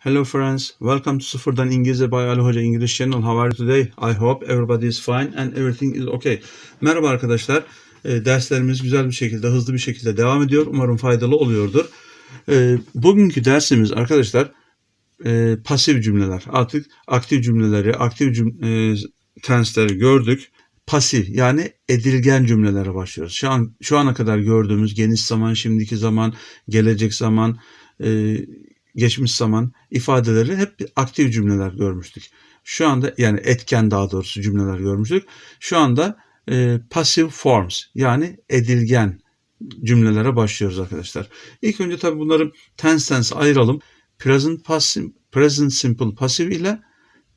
Hello friends, welcome to Sıfırdan İngilizce by Ali Hoca English Channel. How are you today? I hope everybody is fine and everything is okay. Merhaba arkadaşlar. E, derslerimiz güzel bir şekilde, hızlı bir şekilde devam ediyor. Umarım faydalı oluyordur. E, bugünkü dersimiz arkadaşlar e, pasif cümleler. Artık aktif cümleleri, aktif cüm, e, tenseleri gördük. Pasif yani edilgen cümlelere başlıyoruz. Şu an şu ana kadar gördüğümüz geniş zaman, şimdiki zaman, gelecek zaman, e, geçmiş zaman ifadeleri hep aktif cümleler görmüştük. Şu anda yani etken daha doğrusu cümleler görmüştük. Şu anda e, passive forms yani edilgen cümlelere başlıyoruz arkadaşlar. İlk önce tabii bunları tense tense ayıralım. Present passive, present simple passive ile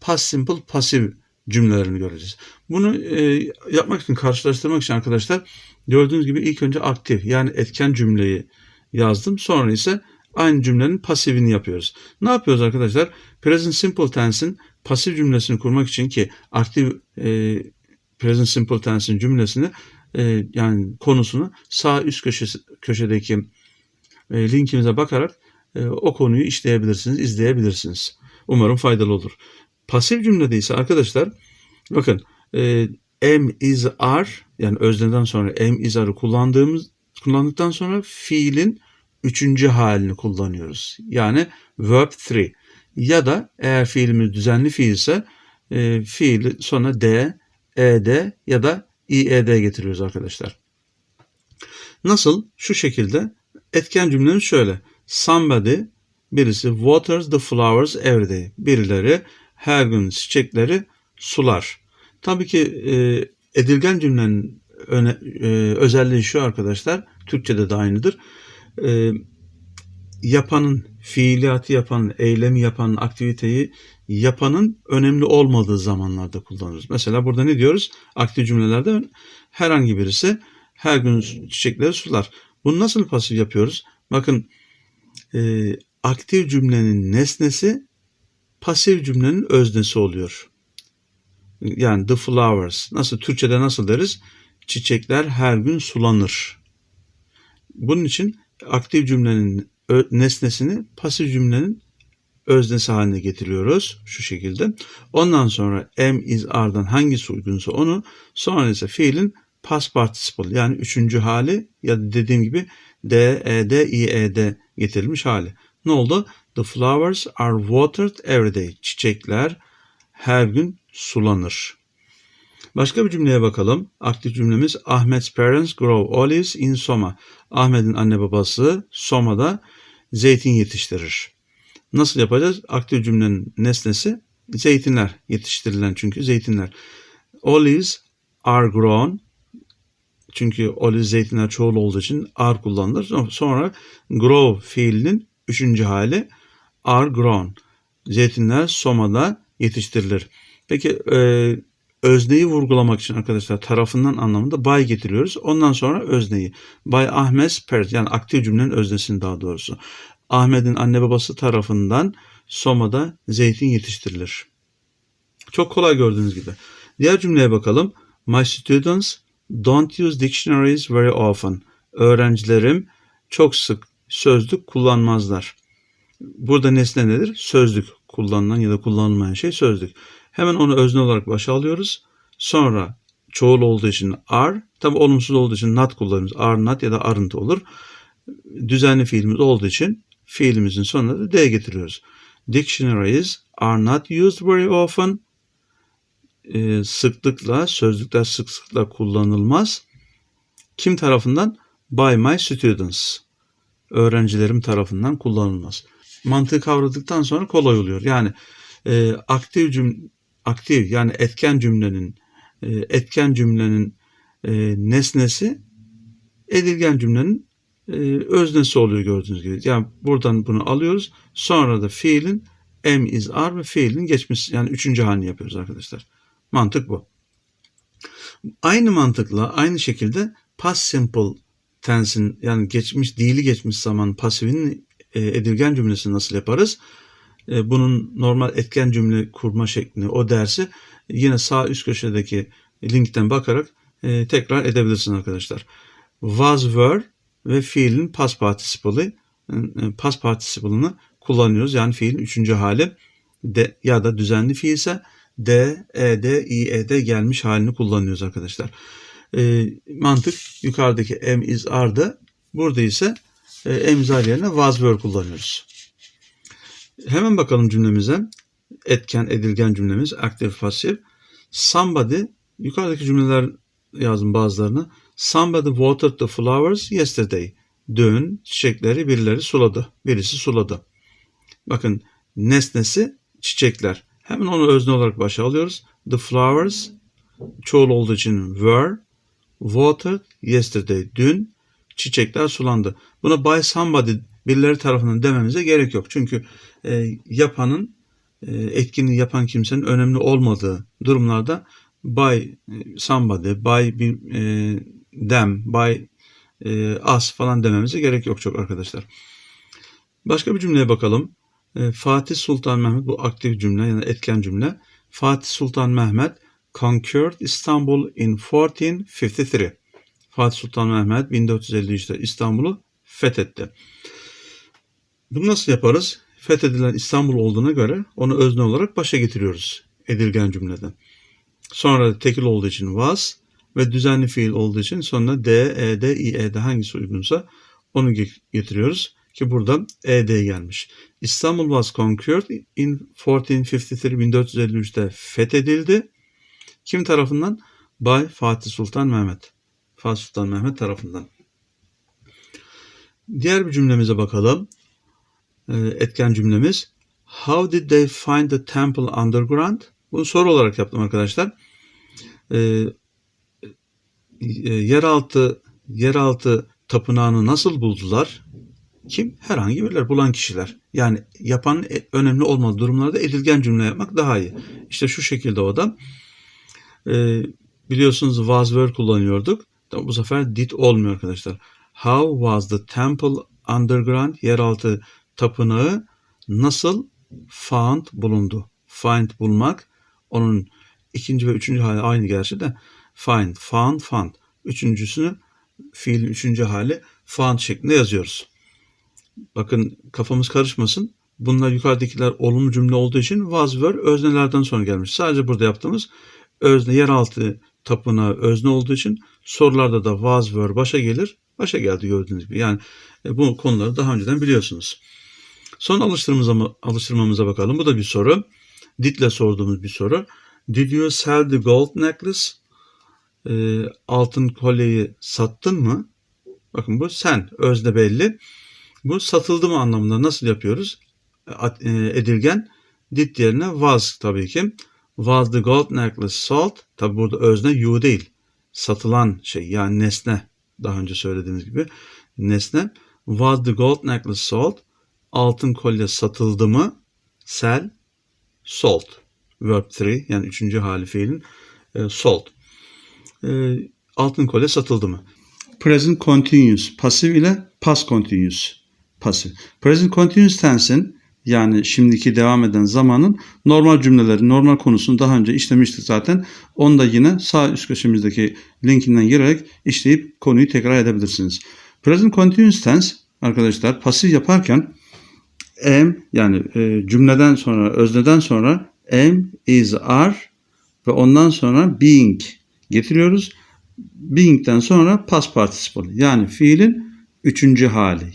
past simple passive cümlelerini göreceğiz. Bunu e, yapmak için karşılaştırmak için arkadaşlar gördüğünüz gibi ilk önce aktif yani etken cümleyi yazdım. Sonra ise aynı cümlenin pasifini yapıyoruz. Ne yapıyoruz arkadaşlar? Present simple tense'in pasif cümlesini kurmak için ki aktif e, present simple tense'in cümlesini e, yani konusunu sağ üst köşesi, köşedeki e, linkimize bakarak e, o konuyu işleyebilirsiniz, izleyebilirsiniz. Umarım faydalı olur. Pasif cümlede ise arkadaşlar bakın e, am is are yani özneden sonra am is are'ı kullandığımız kullandıktan sonra fiilin üçüncü halini kullanıyoruz. Yani verb 3 ya da eğer fiilimiz düzenli fiilse e, fiili sonra d, ed ya da ied getiriyoruz arkadaşlar. Nasıl? Şu şekilde etken cümlemiz şöyle. Somebody birisi waters the flowers every day. Birileri her gün çiçekleri sular. Tabii ki e, edilgen cümlenin öne, e, özelliği şu arkadaşlar. Türkçede de aynıdır. E, yapanın, fiiliyatı yapanın, eylemi yapanın, aktiviteyi yapanın önemli olmadığı zamanlarda kullanırız. Mesela burada ne diyoruz? Aktif cümlelerde herhangi birisi her gün çiçekleri sular. Bunu nasıl pasif yapıyoruz? Bakın e, aktif cümlenin nesnesi pasif cümlenin öznesi oluyor. Yani the flowers. Nasıl Türkçede nasıl deriz? Çiçekler her gün sulanır. Bunun için aktif cümlenin nesnesini pasif cümlenin öznesi haline getiriyoruz şu şekilde. Ondan sonra am is are'dan hangisi uygunsa onu sonra ise fiilin past participle yani üçüncü hali ya da dediğim gibi d, ed, ied getirilmiş hali. Ne oldu? The flowers are watered every day. Çiçekler her gün sulanır. Başka bir cümleye bakalım. Aktif cümlemiz Ahmet's parents grow olives in Soma. Ahmet'in anne babası Soma'da zeytin yetiştirir. Nasıl yapacağız? Aktif cümlenin nesnesi zeytinler yetiştirilen çünkü zeytinler. Olives are grown çünkü olive zeytinler çoğul olduğu için are kullanılır. Sonra grow fiilinin üçüncü hali are grown. Zeytinler Soma'da yetiştirilir. Peki e, özneyi vurgulamak için arkadaşlar tarafından anlamında by getiriyoruz. Ondan sonra özneyi. By Ahmet's parents yani aktif cümlenin öznesini daha doğrusu. Ahmet'in anne babası tarafından Soma'da zeytin yetiştirilir. Çok kolay gördüğünüz gibi. Diğer cümleye bakalım. My students don't use dictionaries very often. Öğrencilerim çok sık sözlük kullanmazlar. Burada nesne nedir? Sözlük kullanılan ya da kullanılmayan şey sözlük. Hemen onu özne olarak başa alıyoruz. Sonra çoğul olduğu için are, tabi olumsuz olduğu için not kullanırız. Are not ya da aren't olur. Düzenli fiilimiz olduğu için fiilimizin sonuna da d getiriyoruz. Dictionaries are not used very often. Ee, sıklıkla, sözlükler sık sıklıkla kullanılmaz. Kim tarafından? By my students. Öğrencilerim tarafından kullanılmaz. Mantığı kavradıktan sonra kolay oluyor. Yani e, aktif cüm aktif yani etken cümlenin e, etken cümlenin e, nesnesi edilgen cümlenin e, öznesi oluyor gördüğünüz gibi. Yani buradan bunu alıyoruz. Sonra da fiilin am is are ve fiilin geçmiş yani üçüncü halini yapıyoruz arkadaşlar. Mantık bu. Aynı mantıkla aynı şekilde past simple tense'in yani geçmiş değili geçmiş zaman pasifinin edilgen cümlesini nasıl yaparız? E, bunun normal etken cümle kurma şeklini o dersi yine sağ üst köşedeki linkten bakarak e, tekrar edebilirsiniz arkadaşlar. Was were ve fiilin past participle'ı past participle'ını kullanıyoruz. Yani fiilin üçüncü hali de ya da düzenli fiilse D, E, D, I, E, D gelmiş halini kullanıyoruz arkadaşlar. E, mantık yukarıdaki am is are'da burada ise e, are yerine was were kullanıyoruz. Hemen bakalım cümlemize. Etken, edilgen cümlemiz aktif, pasif. Somebody, yukarıdaki cümleler yazdım bazılarını. Somebody watered the flowers yesterday. Dün çiçekleri birileri suladı. Birisi suladı. Bakın nesnesi çiçekler. Hemen onu özne olarak başa alıyoruz. The flowers çoğul olduğu için were watered yesterday. Dün çiçekler sulandı. Buna by somebody birileri tarafından dememize gerek yok. Çünkü e, yapanın e, etkinliği yapan kimsenin önemli olmadığı durumlarda by e, somebody, by bir, e, them, by e, us falan dememize gerek yok çok arkadaşlar. Başka bir cümleye bakalım. E, Fatih Sultan Mehmet bu aktif cümle yani etken cümle. Fatih Sultan Mehmet conquered Istanbul in 1453. Fatih Sultan Mehmet 1453'te İstanbul'u fethetti. Bunu nasıl yaparız? Fethedilen İstanbul olduğuna göre onu özne olarak başa getiriyoruz edilgen cümlede. Sonra tekil olduğu için was ve düzenli fiil olduğu için sonra d, e, d, i, e, d hangisi uygunsa onu getiriyoruz ki burada ed gelmiş. İstanbul was conquered in 1453 1453'te fethedildi. Kim tarafından? By Fatih Sultan Mehmet. Fatih Sultan Mehmet tarafından. Diğer bir cümlemize bakalım. Ee, etken cümlemiz. How did they find the temple underground? Bunu soru olarak yaptım arkadaşlar. Ee, e, yeraltı yeraltı tapınağını nasıl buldular? Kim? Herhangi birileri bulan kişiler. Yani yapan e, önemli olmadığı durumlarda edilgen cümle yapmak daha iyi. İşte şu şekilde o da. Biliyorsunuz was were kullanıyorduk. Bu sefer did olmuyor arkadaşlar. How was the temple underground? Yeraltı tapınağı nasıl found bulundu? Find bulmak. Onun ikinci ve üçüncü hali aynı gerçi de find, found, found. Üçüncüsünü fiilin üçüncü hali found şeklinde yazıyoruz. Bakın kafamız karışmasın. Bunlar yukarıdakiler olumlu cümle olduğu için was were öznelerden sonra gelmiş. Sadece burada yaptığımız özne yeraltı tapınağı özne olduğu için sorularda da was were başa gelir. Başa geldi gördüğünüz gibi. Yani e, bu konuları daha önceden biliyorsunuz. Son alıştırmamıza, alıştırmamıza bakalım. Bu da bir soru. Did'le sorduğumuz bir soru. Did you sell the gold necklace? E, altın kolyeyi sattın mı? Bakın bu sen. Özde belli. Bu satıldı mı anlamında nasıl yapıyoruz? E, edilgen did yerine was tabii ki. Was the gold necklace sold? Tabii burada özne you değil. Satılan şey yani nesne. Daha önce söylediğimiz gibi nesne. Was the gold necklace sold? Altın kolye satıldı mı? Sell, sold. Verb 3 yani üçüncü hali fiilin e, sold. E, altın kolye satıldı mı? Present continuous pasif ile past continuous pasif. Present continuous tense'in yani şimdiki devam eden zamanın normal cümleleri, normal konusunu daha önce işlemiştik zaten. Onu da yine sağ üst köşemizdeki linkinden girerek işleyip konuyu tekrar edebilirsiniz. Present continuous tense arkadaşlar pasif yaparken am yani e, cümleden sonra, özneden sonra am, is, are ve ondan sonra being getiriyoruz. Being'den sonra past participle yani fiilin üçüncü hali.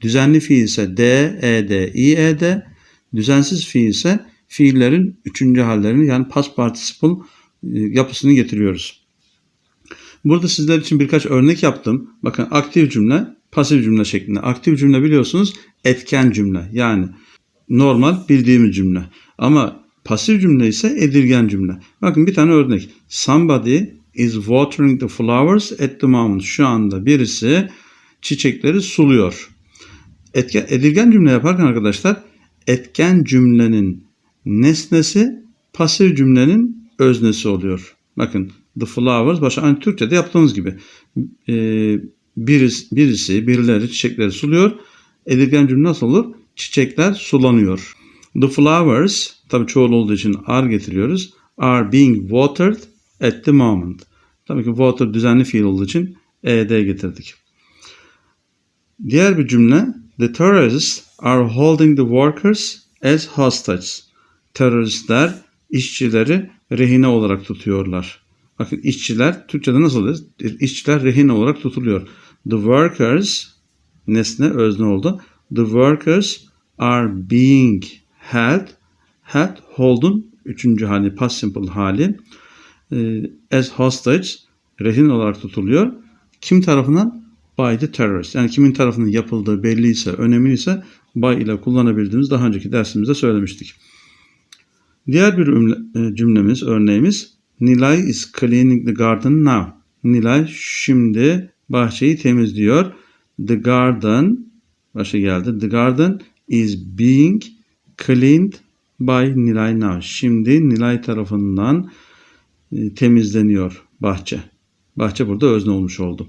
Düzenli fiil ise D, E, D, I, E, D. Düzensiz fiil ise fiillerin üçüncü hallerini yani past participle e, yapısını getiriyoruz. Burada sizler için birkaç örnek yaptım. Bakın aktif cümle, pasif cümle şeklinde. Aktif cümle biliyorsunuz etken cümle. Yani normal bildiğimiz cümle. Ama pasif cümle ise edilgen cümle. Bakın bir tane örnek. Somebody is watering the flowers at the moment. Şu anda birisi çiçekleri suluyor. Etken, edilgen cümle yaparken arkadaşlar etken cümlenin nesnesi pasif cümlenin öznesi oluyor. Bakın the flowers başa aynı Türkçe'de yaptığımız gibi e, birisi, birisi birileri çiçekleri suluyor. Edilgen cümle nasıl olur? Çiçekler sulanıyor. The flowers tabii çoğul olduğu için are getiriyoruz. Are being watered at the moment. Tabii ki water düzenli fiil olduğu için ed getirdik. Diğer bir cümle The terrorists are holding the workers as hostages. Teröristler işçileri rehine olarak tutuyorlar. Bakın işçiler Türkçe'de nasıl olur? İşçiler rehine olarak tutuluyor. The workers nesne özne oldu. The workers are being held. Held, hold'un üçüncü hali, past simple hali. Ee, as hostage, rehin olarak tutuluyor. Kim tarafından? By the terrorist. Yani kimin tarafından yapıldığı belliyse, önemliyse by ile kullanabildiğimiz daha önceki dersimizde söylemiştik. Diğer bir ümle- e, cümlemiz, örneğimiz Nilay is cleaning the garden now. Nilay şimdi bahçeyi temizliyor. The garden başa geldi. The garden is being cleaned by Nilay now. Şimdi Nilay tarafından e, temizleniyor bahçe. Bahçe burada özne olmuş oldu.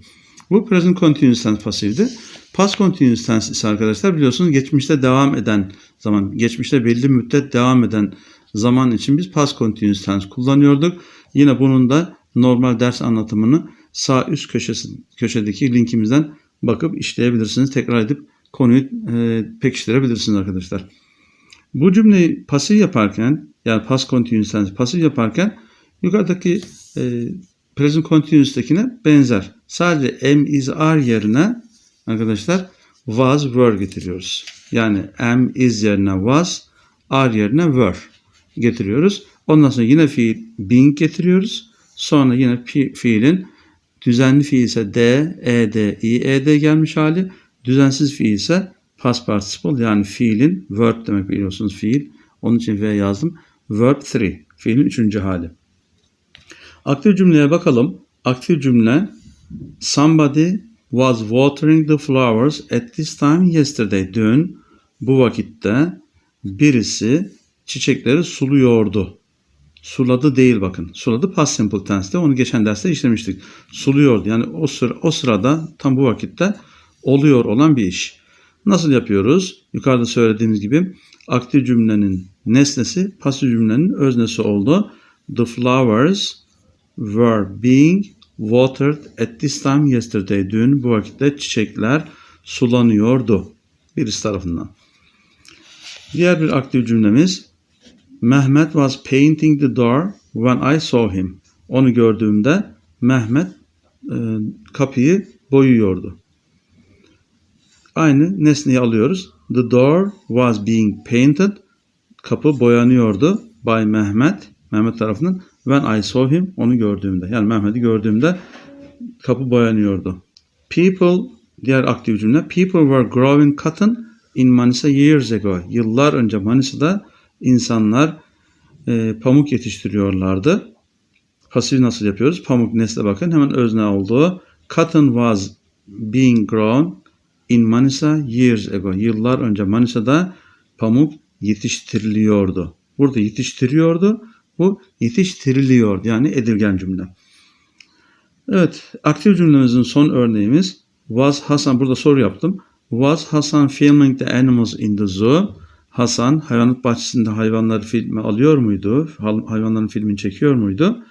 Bu present continuous tense pasifti. Past continuous tense ise arkadaşlar biliyorsunuz geçmişte devam eden zaman, geçmişte belli müddet devam eden zaman için biz past continuous tense kullanıyorduk. Yine bunun da normal ders anlatımını sağ üst köşesi, köşedeki linkimizden bakıp işleyebilirsiniz. Tekrar edip konuyu e, pekiştirebilirsiniz arkadaşlar. Bu cümleyi pasif yaparken yani past continuous tense pasif yaparken yukarıdaki e, present continuous'takine benzer. Sadece am is are yerine arkadaşlar was were getiriyoruz. Yani am is yerine was, are yerine were getiriyoruz. Ondan sonra yine fiil being getiriyoruz. Sonra yine fi- fiilin düzenli fiil ise d, ed, ied gelmiş hali. Düzensiz fiil ise past participle yani fiilin verb demek biliyorsunuz fiil. Onun için V yazdım. Verb 3. Fiilin üçüncü hali. Aktif cümleye bakalım. Aktif cümle Somebody was watering the flowers at this time yesterday. Dün bu vakitte birisi çiçekleri suluyordu. Suladı değil bakın. Suladı past simple tense'te. Onu geçen derste işlemiştik. Suluyordu. Yani o, sıra, o sırada tam bu vakitte oluyor olan bir iş. Nasıl yapıyoruz? Yukarıda söylediğimiz gibi aktif cümlenin nesnesi pasif cümlenin öznesi oldu. The flowers were being watered at this time yesterday. Dün bu vakitte çiçekler sulanıyordu. Birisi tarafından. Diğer bir aktif cümlemiz Mehmet was painting the door when I saw him. Onu gördüğümde Mehmet e, kapıyı boyuyordu. Aynı nesneyi alıyoruz. The door was being painted. Kapı boyanıyordu by Mehmet. Mehmet tarafından. When I saw him. Onu gördüğümde. Yani Mehmet'i gördüğümde kapı boyanıyordu. People diğer aktif cümle. People were growing cotton in Manisa years ago. Yıllar önce Manisa'da insanlar e, pamuk yetiştiriyorlardı. Pasif nasıl yapıyoruz? Pamuk nesle bakın. Hemen özne olduğu. Cotton was being grown in Manisa years ago. Yıllar önce Manisa'da pamuk yetiştiriliyordu. Burada yetiştiriyordu. Bu yetiştiriliyor. Yani edilgen cümle. Evet. Aktif cümlemizin son örneğimiz was Hasan. Burada soru yaptım. Was Hasan filming the animals in the zoo? Hasan hayvanat bahçesinde hayvanları filme alıyor muydu? Hayvanların filmini çekiyor muydu?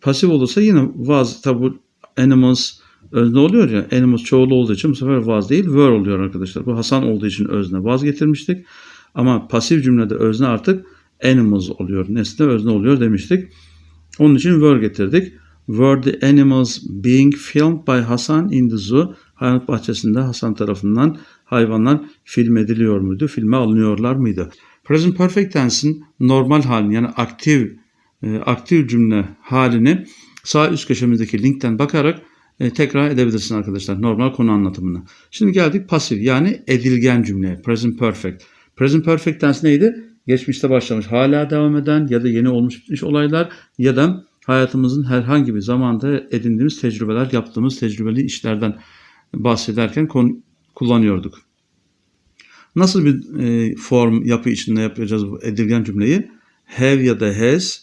Pasif olursa yine was. Tabi animals özne oluyor ya. Animals çoğulu olduğu için bu sefer was değil were oluyor arkadaşlar. Bu Hasan olduğu için özne was getirmiştik. Ama pasif cümlede özne artık animals oluyor. Nesne özne oluyor demiştik. Onun için were getirdik. Were the animals being filmed by Hasan in the zoo? Hayvanat bahçesinde Hasan tarafından hayvanlar film ediliyor muydu? Filme alınıyorlar mıydı? Present Perfect Tense'in normal halini yani aktif e, aktif cümle halini sağ üst köşemizdeki linkten bakarak e, tekrar edebilirsin arkadaşlar normal konu anlatımını. Şimdi geldik pasif yani edilgen cümleye. Present Perfect. Present Perfect Tense neydi? Geçmişte başlamış, hala devam eden ya da yeni olmuş bitmiş olaylar ya da hayatımızın herhangi bir zamanda edindiğimiz tecrübeler, yaptığımız tecrübeli işlerden bahsederken konu, kullanıyorduk. Nasıl bir e, form yapı içinde yapacağız bu edilgen cümleyi? Have ya da has,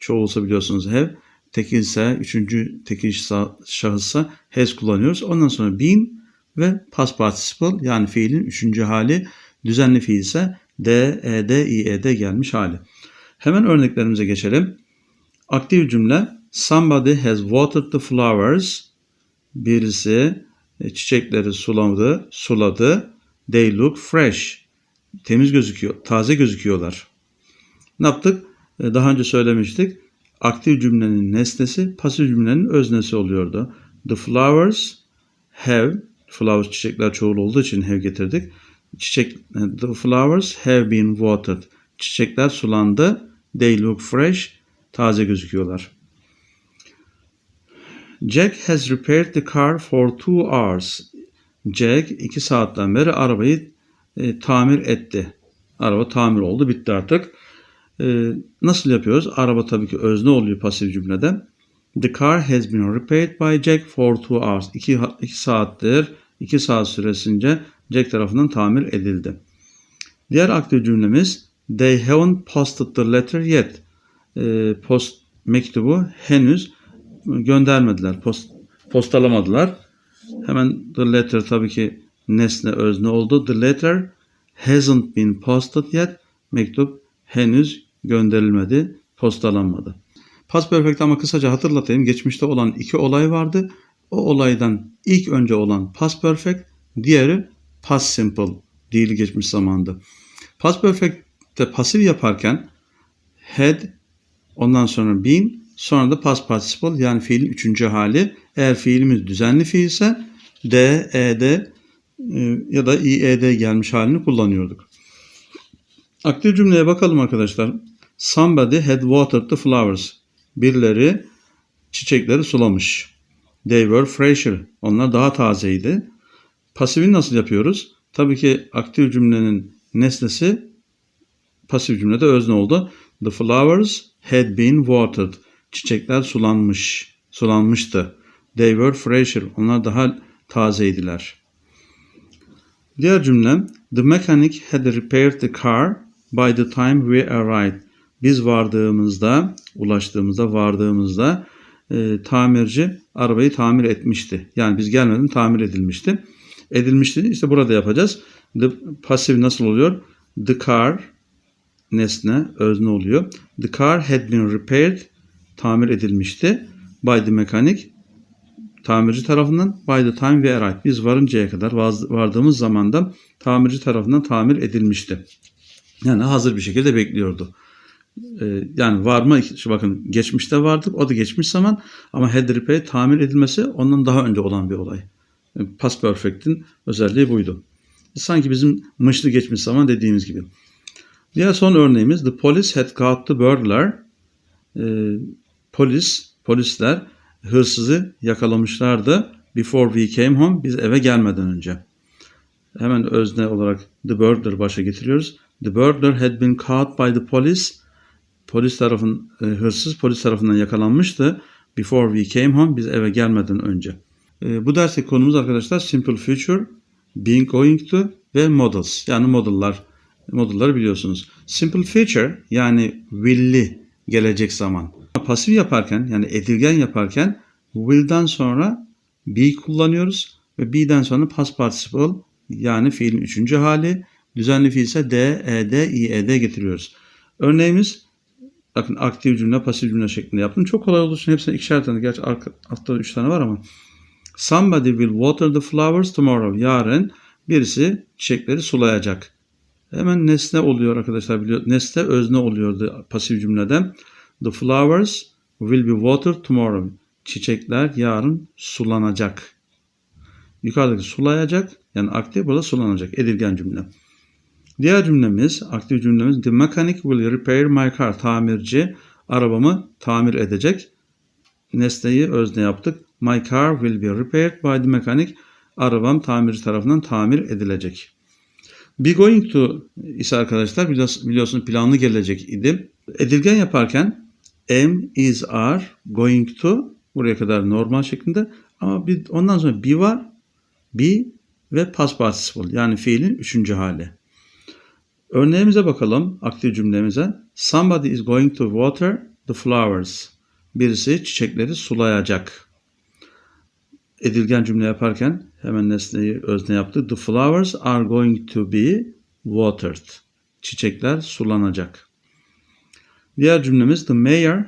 çoğu olsa biliyorsunuz have, tekilse, üçüncü tekil şahıssa has kullanıyoruz. Ondan sonra been ve past participle yani fiilin üçüncü hali, düzenli fiil ise D, E, D, I, E, D gelmiş hali. Hemen örneklerimize geçelim. Aktif cümle Somebody has watered the flowers. Birisi çiçekleri suladı, suladı They look fresh. Temiz gözüküyor, taze gözüküyorlar. Ne yaptık? Ee, Daha önce söylemiştik. Aktif cümlenin nesnesi, pasif cümlenin öznesi oluyordu. The flowers have, flowers çiçekler çoğul olduğu için have getirdik. Çiçek, the flowers have been watered. Çiçekler sulandı. They look fresh. Taze gözüküyorlar. Jack has repaired the car for two hours. Jack iki saatten beri arabayı e, tamir etti. Araba tamir oldu, bitti artık. E, nasıl yapıyoruz? Araba tabii ki özne oluyor pasif cümlede. The car has been repaired by Jack for two hours. İki, iki saattir, iki saat süresince Jack tarafından tamir edildi. Diğer aktif cümlemiz They haven't posted the letter yet. E, post mektubu henüz göndermediler, post, postalamadılar. Hemen the letter tabii ki nesne özne oldu. The letter hasn't been posted yet. Mektup henüz gönderilmedi, postalanmadı. Past perfect ama kısaca hatırlatayım. Geçmişte olan iki olay vardı. O olaydan ilk önce olan past perfect, diğeri past simple değil geçmiş zamanda. Past perfect'te pasif yaparken had ondan sonra been sonra da past participle yani fiilin üçüncü hali. Eğer fiilimiz düzenli fiilse D, ED e, ya da IED gelmiş halini kullanıyorduk. Aktif cümleye bakalım arkadaşlar. Somebody had watered the flowers. Birileri çiçekleri sulamış. They were fresher. Onlar daha tazeydi. Pasifi nasıl yapıyoruz? Tabii ki aktif cümlenin nesnesi pasif cümlede özne oldu. The flowers had been watered. Çiçekler sulanmış, sulanmıştı. They were fresher. Onlar daha tazeydiler. Diğer cümlem The mechanic had repaired the car by the time we arrived. Biz vardığımızda, ulaştığımızda, vardığımızda e, tamirci arabayı tamir etmişti. Yani biz gelmeden tamir edilmişti. Edilmişti. İşte burada yapacağız. The pasif nasıl oluyor? The car nesne, özne oluyor. The car had been repaired tamir edilmişti. The mechanic tamirci tarafından the time we arrived. Biz varıncaya kadar vardığımız zamanda tamirci tarafından tamir edilmişti. Yani hazır bir şekilde bekliyordu. Ee, yani varma bakın geçmişte vardık o da geçmiş zaman ama had repaired tamir edilmesi ondan daha önce olan bir olay. Yani past perfect'in özelliği buydu. Sanki bizim mışlı geçmiş zaman dediğimiz gibi. Diğer son örneğimiz the police had caught the burglar. Ee, polis, polisler hırsızı yakalamışlardı. Before we came home, biz eve gelmeden önce. Hemen özne olarak the burglar başa getiriyoruz. The burglar had been caught by the police. Polis tarafın, e, hırsız polis tarafından yakalanmıştı. Before we came home, biz eve gelmeden önce. E, bu dersteki konumuz arkadaşlar simple future, being going to ve models. Yani modellar. Modelları biliyorsunuz. Simple future yani will'li gelecek zaman. Pasif yaparken yani edilgen yaparken will'den sonra be kullanıyoruz ve be'den sonra past participle yani fiilin üçüncü hali düzenli fiil ise d, ed, ied getiriyoruz. Örneğimiz bakın aktif cümle, pasif cümle şeklinde yaptım. Çok kolay olduğu için hepsine ikişer tane. Gerçi arka, altta üç tane var ama. Somebody will water the flowers tomorrow. Yarın birisi çiçekleri sulayacak. Hemen nesne oluyor arkadaşlar biliyor. Nesne özne oluyordu pasif cümlede. The flowers will be watered tomorrow. Çiçekler yarın sulanacak. Yukarıdaki sulayacak yani aktif burada sulanacak. Edilgen cümle. Diğer cümlemiz, aktif cümlemiz The mechanic will repair my car. Tamirci arabamı tamir edecek. Nesneyi özne yaptık. My car will be repaired by the mechanic. Arabam tamirci tarafından tamir edilecek. Be going to ise arkadaşlar biliyorsunuz planlı gelecek idi. Edilgen yaparken am, is, are, going to buraya kadar normal şeklinde ama bir, ondan sonra be var, be ve past participle yani fiilin üçüncü hali. Örneğimize bakalım aktif cümlemize. Somebody is going to water the flowers. Birisi çiçekleri sulayacak. Edilgen cümle yaparken hemen nesneyi özne yaptık. The flowers are going to be watered. Çiçekler sulanacak. Diğer cümlemiz the mayor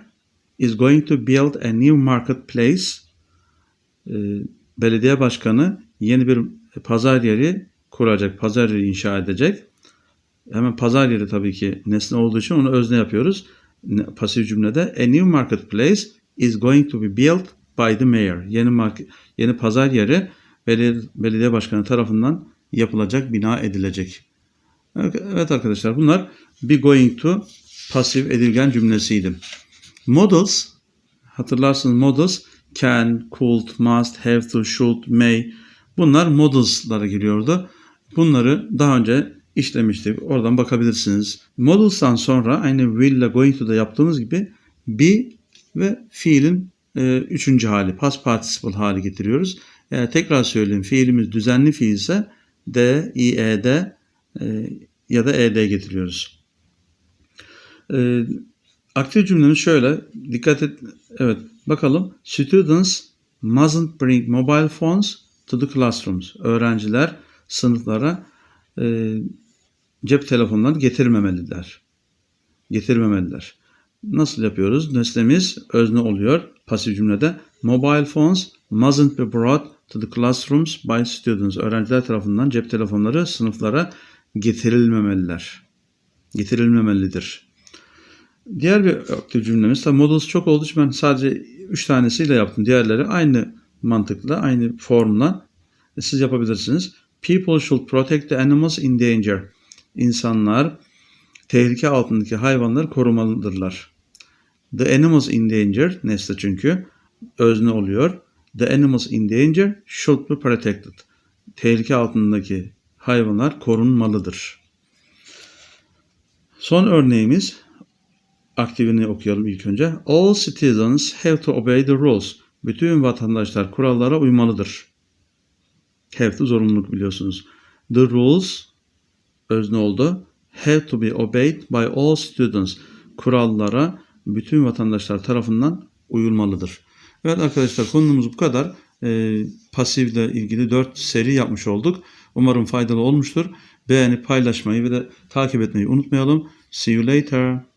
is going to build a new marketplace. Ee, belediye başkanı yeni bir pazar yeri kuracak, pazar yeri inşa edecek. Hemen pazar yeri tabii ki nesne olduğu için onu özne yapıyoruz. Pasif cümlede a new marketplace is going to be built by the mayor. Yeni market, yeni pazar yeri belediye, belediye başkanı tarafından yapılacak, bina edilecek. Evet arkadaşlar bunlar be going to pasif edilgen cümlesiydi. Models hatırlarsınız models can, could, must, have to, should, may bunlar models'lara giriyordu. Bunları daha önce işlemiştik. Oradan bakabilirsiniz. Models'tan sonra aynı will ile going to yaptığımız gibi be ve fiilin e, üçüncü hali, past participle hali getiriyoruz. Eğer tekrar söyleyeyim fiilimiz düzenli fiil ise D, I, E, D e, ya da ED getiriyoruz. E, aktif cümlemiz şöyle. Dikkat et. Evet bakalım. Students mustn't bring mobile phones to the classrooms. Öğrenciler sınıflara e, cep telefonlarını getirmemeliler. Getirmemeliler. Nasıl yapıyoruz? Nesnemiz özne oluyor. Pasif cümlede mobile phones mustn't be brought to the classrooms by students. Öğrenciler tarafından cep telefonları sınıflara getirilmemeliler. Getirilmemelidir. Diğer bir aktif cümlemiz tabi models çok olduğu için ben sadece 3 tanesiyle yaptım. Diğerleri aynı mantıkla, aynı formla siz yapabilirsiniz. People should protect the animals in danger. İnsanlar tehlike altındaki hayvanları korumalıdırlar. The animals in danger nesne çünkü özne oluyor. The animals in danger should be protected. Tehlike altındaki hayvanlar korunmalıdır. Son örneğimiz aktivini okuyalım ilk önce. All citizens have to obey the rules. Bütün vatandaşlar kurallara uymalıdır. Have to zorunluluk biliyorsunuz. The rules özne oldu. Have to be obeyed by all students. Kurallara bütün vatandaşlar tarafından uyulmalıdır. Evet arkadaşlar konumuz bu kadar. Ee, pasifle ilgili 4 seri yapmış olduk. Umarım faydalı olmuştur. Beğenip paylaşmayı ve de takip etmeyi unutmayalım. See you later.